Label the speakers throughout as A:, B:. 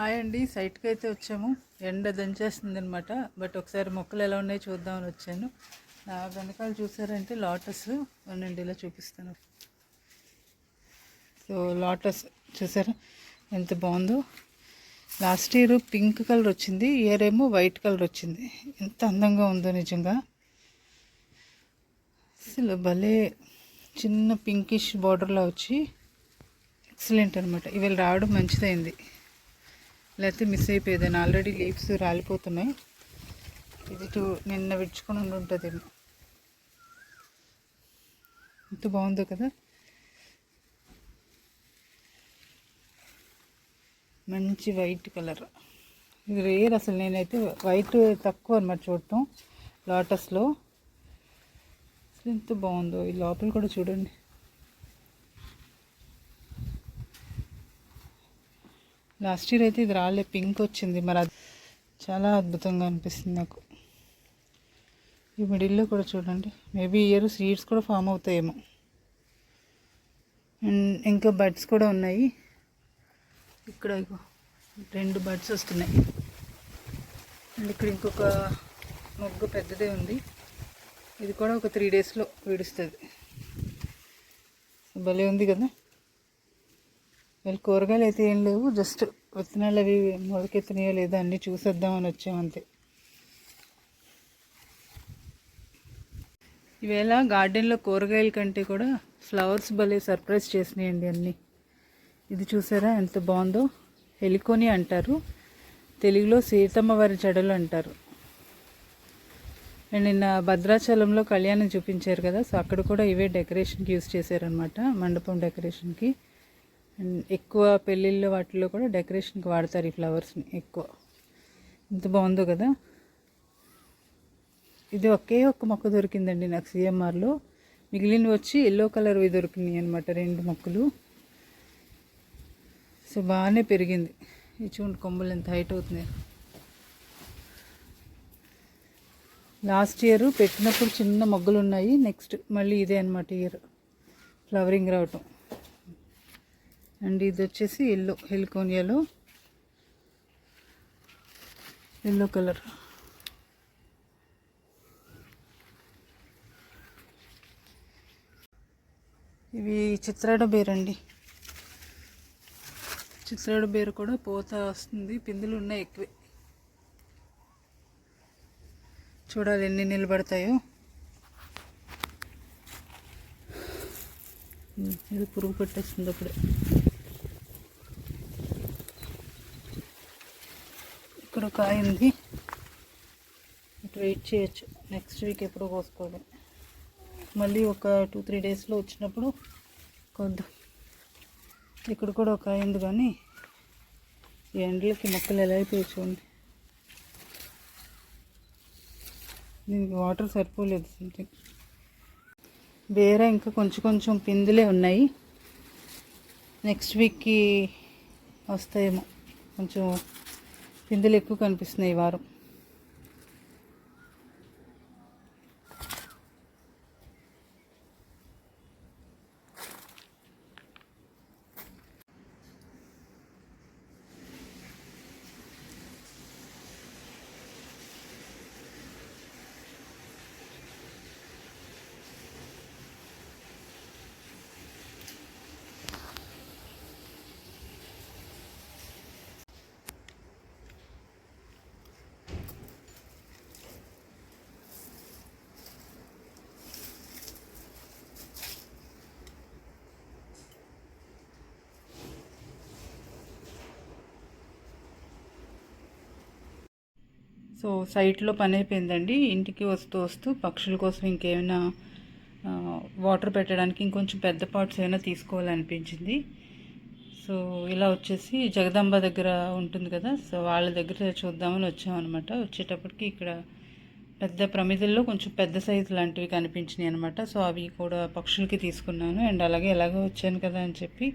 A: Hi అండి. సైట్కి అయితే వచ్చాము. ఎండ దంచేస్తుంది అనమాట బట్ ఒకసారి మొక్కలు ఎలా ఉన్నాయో చూద్దామని వచ్చాను. నా వెనకాల చూసారంటే లాటస్. ఉండండి ఇలా చూపిస్తాను. సో లాటస్ చూసారా? ఎంత బాగుందో. లాస్ట్ ఇయర్ పింక్ కలర్ వచ్చింది. ఇయర్ ఏమో వైట్ కలర్ వచ్చింది. ఎంత అందంగా ఉందో నిజంగా. అసలు భలే చిన్న పింకిష్ బార్డర్లో వచ్చి ఎక్సలెంట్ అనమాట ఇవాళ రావడం మంచిదైంది. లేకపోతే మిస్ అయిపోయేదాన్ని ఆల్రెడీ లీవ్స్ రాలిపోతున్నాయి. ఇది టూ నిన్న విడుచుకొని ఉండి ఉంటుందేమో. ఎంత బాగుందో కదా? మంచి వైట్ కలర్. ఇది రేర్ అసలు నేనైతే వైట్ తక్కువ అనమాట చూడటం. లోటస్లో అసలు ఎంత బాగుందో. ఈ లోపల కూడా చూడండి. లాస్ట్ ఇయర్ అయితే ఇది రాలే పింక్ వచ్చింది. మరి అది చాలా అద్భుతంగా అనిపిస్తుంది నాకు. ఈ మిడిల్లో కూడా చూడండి. మేబీ ఇయర్ సీడ్స్ కూడా ఫామ్ అవుతాయేమో. అండ్ ఇంకా బడ్స్ కూడా ఉన్నాయి. ఇక్కడ రెండు బడ్స్ వస్తున్నాయి. అండ్ ఇక్కడ ఇంకొక మొగ్గు పెద్దదే ఉంది. ఇది కూడా ఒక త్రీ డేస్లో విడుస్తుంది భలే ఉంది కదా? వీళ్ళు కూరగాయలు అయితే ఏం లేవు జస్ట్ విత్తనాలు అవి మొలకెత్తినాయో లేదో అన్నీ చూసేద్దామని వచ్చామంతే ఈవేళ గార్డెన్లో కూరగాయల కంటే కూడా ఫ్లవర్స్ భలే సర్ప్రైజ్ చేసినాయండి అన్నీ. ఇది చూసారా ఎంత బాగుందో? హెలికోని అంటారు. తెలుగులో సీతమ్మ వారి జడలు అంటారు. అండ్ నిన్న భద్రాచలంలో కళ్యాణం చూపించారు కదా సో అక్కడ కూడా ఇవే డెకరేషన్కి యూస్ చేశారనమాట మండపం డెకరేషన్కి. అండ్ ఎక్కువ పెళ్ళిళ్ళు వాటిల్లో కూడా డెకరేషన్కి వాడతారు ఈ ఫ్లవర్స్ని ఎక్కువ. ఎంత బాగుందో కదా? ఇది ఒకే ఒక్క మొక్క దొరికిందండి నాకు సిఎంఆర్లో. మిగిలినవి వచ్చి ఎల్లో కలర్వి దొరికినాయి అనమాట రెండు మొక్కలు. సో బాగానే పెరిగింది. ఈ చూడండి కొమ్మలు ఎంత హైట్ అవుతుంది లాస్ట్ ఇయర్ పెట్టినప్పుడు చిన్న మొగ్గలు ఉన్నాయి నెక్స్ట్ మళ్ళీ ఇదే అనమాట ఇయర్. ఫ్లవరింగ్ రావటం. అండ్ ఇది వచ్చేసి ఎల్లో హెలికోనియాలో. Yellow colour. ఇవి చిత్రాడ బేరండి. చిత్రాడ బేర్ కూడా పోత వస్తుంది. పిందులు ఉన్నాయి ఎక్కువే. చూడాలి ఎన్ని నిలబడతాయో. ఇది పురుగు పెట్టేస్తుంది అప్పుడే. ఇక్కడ ఒక కాయ ఉంది ఇటు వెయిట్ చేయొచ్చు. నెక్స్ట్ వీక్ ఎప్పుడు కోసుకోవాలి మళ్ళీ ఒక టూ త్రీ డేస్లో వచ్చినప్పుడు కొద్దాం. ఇక్కడ కూడా ఒక కాయ ఉంది కానీ ఈ ఎండలకి మొక్కలు ఎలా అయిపోయి చూడండి. దీనికి వాటర్ సరిపోలేదు సంథింగ్ వేరే ఇంకా కొంచెం కొంచెం పిందులే ఉన్నాయి. నెక్స్ట్ వీక్కి వస్తాయేమో. కొంచెం పిందులు ఎక్కువ కనిపిస్తున్నాయి ఈ వారం. సో సైట్లో పని అయిపోయిందండి. ఇంటికి వస్తూ వస్తూ పక్షుల కోసం ఇంకేమైనా వాటర్ పెట్టడానికి ఇంకొంచెం పెద్ద పాట్స్ ఏమైనా తీసుకోవాలనిపించింది. సో ఇలా వచ్చేసి జగదాంబ దగ్గర ఉంటుంది కదా సో వాళ్ళ దగ్గర చూద్దామని వచ్చామన్నమాట. వచ్చేటప్పటికి ఇక్కడ పెద్ద ప్రమిదల్లో కొంచెం పెద్ద సైజు లాంటివి కనిపించినాయి అనమాట సో అవి కూడా పక్షులకి తీసుకున్నాను. అండ్ అలాగే ఎలాగో వచ్చాను కదా అని చెప్పి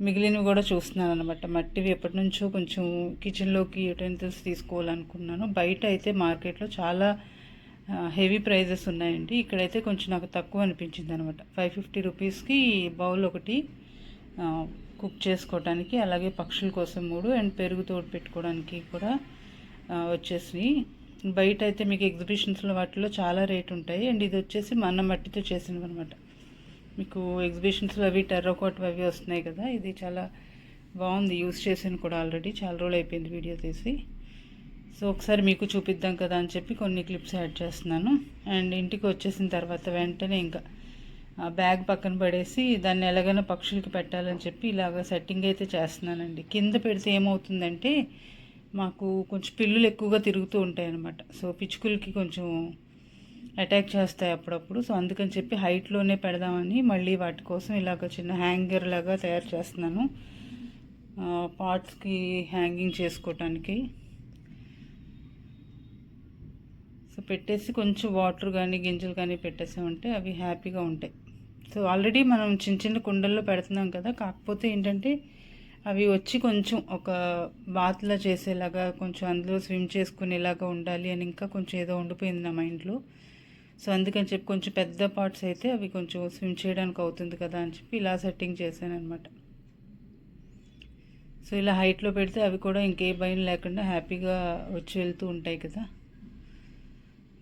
A: మిగిలినవి కూడా చూస్తున్నాను అనమాట మట్టివి ఎప్పటి నుంచో కొంచెం కిచెన్లోకి యూటెన్సిల్స్ తీసుకోవాలనుకున్నాను. బయట అయితే మార్కెట్లో చాలా హెవీ ప్రైజెస్ ఉన్నాయండి. ఇక్కడైతే కొంచెం నాకు తక్కువ అనిపించింది అనమాట ఫైవ్ ఫిఫ్టీ రూపీస్కి బౌల్ ఒకటి కుక్ చేసుకోవడానికి అలాగే పక్షుల కోసం మూడు అండ్ పెరుగు తోడు పెట్టుకోవడానికి కూడా ఆ, వచ్చేసినాయి. బయట అయితే మీకు ఎగ్జిబిషన్స్లో వాటిలో చాలా రేట్ ఉంటాయి. అండ్ ఇది వచ్చేసి మన మట్టితో చేసినవి అనమాట మీకు ఎగ్జిబిషన్స్లో అవి టెర్రకోట్ అవి వస్తున్నాయి కదా ఇది చాలా బాగుంది యూస్ చేసాను కూడా ఆల్రెడీ చాలా రోజులు అయిపోయింది వీడియో తీసి. సో ఒకసారి మీకు చూపిద్దాం కదా అని చెప్పి కొన్ని క్లిప్స్ యాడ్ చేస్తున్నాను. అండ్ ఇంటికి వచ్చేసిన తర్వాత వెంటనే ఇంకా ఆ బ్యాగ్ పక్కన పడేసి దాన్ని ఎలాగైనా పక్షులకి పెట్టాలని చెప్పి ఇలాగ సెట్టింగ్ అయితే చేస్తున్నానండి. కింద పెడితే ఏమవుతుందంటే మాకు కొంచెం పిల్లులు ఎక్కువగా తిరుగుతూ ఉంటాయి అన్నమాట సో పిచ్చుకులకి కొంచెం అటాక్ చేస్తాయి అప్పుడప్పుడు. సో అందుకని చెప్పి హైట్లోనే పెడదామని మళ్ళీ వాటి కోసం ఇలాగ చిన్న హ్యాంగర్ లాగా తయారు చేస్తున్నాను. పార్ట్స్కి హ్యాంగింగ్ చేసుకోవటానికి సో పెట్టేసి కొంచెం వాటర్ కానీ గింజలు కానీ పెట్టేసామంటే అవి హ్యాపీగా ఉంటాయి. సో ఆల్రెడీ మనం చిన్న చిన్న కుండల్లో పెడుతున్నాం కదా కాకపోతే ఏంటంటే అవి వచ్చి కొంచెం ఒక బాత్లా చేసేలాగా కొంచెం అందులో స్విమ్ చేసుకునేలాగా ఉండాలి అని ఇంకా కొంచెం ఏదో ఉండిపోయింది నా మైండ్లో. సో అందుకని చెప్పి కొంచెం పెద్ద పార్ట్స్ అయితే అవి కొంచెం స్విమ్ చేయడానికి అవుతుంది కదా అని చెప్పి ఇలా సెట్టింగ్ చేశాను అనమాట సో ఇలా హైట్లో పెడితే అవి కూడా ఇంకే భయం లేకుండా హ్యాపీగా వచ్చి వెళ్తూ ఉంటాయి కదా.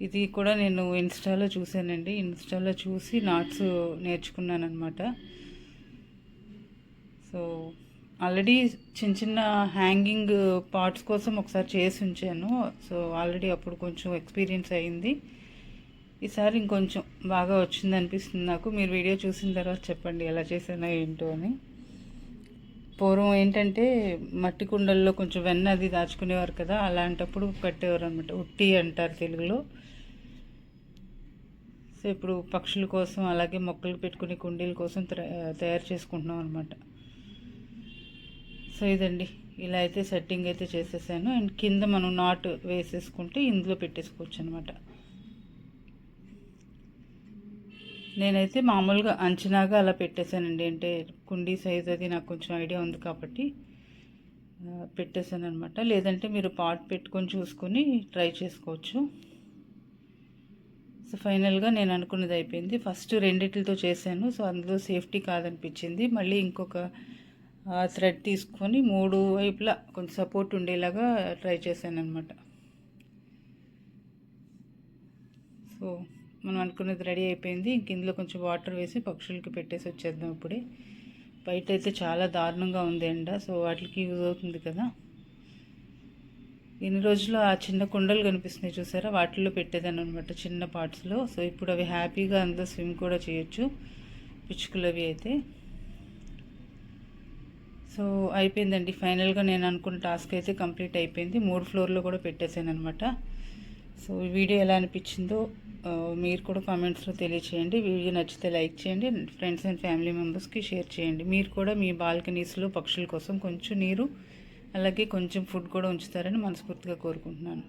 A: ఇది కూడా నేను ఇన్స్టాలో చూశానండి. ఇన్స్టాలో చూసి నాట్స్ నేర్చుకున్నాను అనమాట సో ఆల్రెడీ చిన్న చిన్న హ్యాంగింగ్ పార్ట్స్ కోసం ఒకసారి చేసి ఉంచాను. సో ఆల్రెడీ అప్పుడు కొంచెం ఎక్స్పీరియన్స్ అయింది. ఈసారి ఇంకొంచెం బాగా వచ్చింది అనిపిస్తుంది నాకు. మీరు వీడియో చూసిన తర్వాత చెప్పండి ఎలా చేసానో ఏంటో అని. పూర్వం ఏంటంటే మట్టి కుండల్లో కొంచెం వెన్న అది దాచుకునేవారు కదా అలాంటప్పుడు కట్టేవారు అనమాట ఉట్టి అంటారు తెలుగులో. సో ఇప్పుడు పక్షుల కోసం అలాగే మొక్కలు పెట్టుకునే కుండీల కోసం తయారు చేసుకుంటున్నాం అనమాట సో ఇదండి. ఇలా అయితే సెట్టింగ్ అయితే చేసేసాను. అండ్ కింద మనం నాట్ వేసేసుకుంటే ఇందులో పెట్టేసుకోవచ్చు అనమాట నేనైతే మామూలుగా అంచనాగా అలా పెట్టేశానండి. అంటే కుండీ సైజ్ అది నాకు కొంచెం ఐడియా ఉంది కాబట్టి పెట్టేశాను అనమాట లేదంటే మీరు పాట్ పెట్టుకొని చూసుకొని ట్రై చేసుకోవచ్చు. సో ఫైనల్గా నేను అనుకున్నది అయిపోయింది. ఫస్ట్ రెండిటితో చేశాను. సో అందులో సేఫ్టీ కాదనిపించింది. మళ్ళీ ఇంకొక థ్రెడ్ తీసుకొని మూడు వైపులా కొంచెం సపోర్ట్ ఉండేలాగా ట్రై చేశాను అనమాట సో మనం అనుకున్నది రెడీ అయిపోయింది. ఇంక ఇందులో కొంచెం వాటర్ వేసి పక్షులకి పెట్టేసి వచ్చేద్దాం ఇప్పుడే. బయట అయితే చాలా దారుణంగా ఉంది ఎండ సో వాటికి యూజ్ అవుతుంది కదా. ఇన్ని రోజులు ఆ చిన్న కుండలు కనిపిస్తున్నాయి చూసారా? వాటిల్లో పెట్టేదాన్ని అనమాట చిన్న పార్ట్స్లో సో ఇప్పుడు అవి హ్యాపీగా అందులో స్విమ్ కూడా చేయొచ్చు. పిచ్చుకలు అవి అయితే. సో అయిపోయిందండి. ఫైనల్గా నేను అనుకున్న టాస్క్ అయితే కంప్లీట్ అయిపోయింది. మూడు ఫ్లోర్లో కూడా పెట్టేశాను అనమాట సో ఈ వీడియో ఎలా అనిపించిందో మీరు కూడా కామెంట్స్లో తెలియచేయండి. వీడియో నచ్చితే లైక్ చేయండి. ఫ్రెండ్స్ అండ్ ఫ్యామిలీ మెంబర్స్కి షేర్ చేయండి. మీరు కూడా మీ బాల్కనీస్లో పక్షుల కోసం కొంచెం నీరు అలాగే కొంచెం ఫుడ్ కూడా ఉంచుతారని మనస్ఫూర్తిగా కోరుకుంటున్నాను.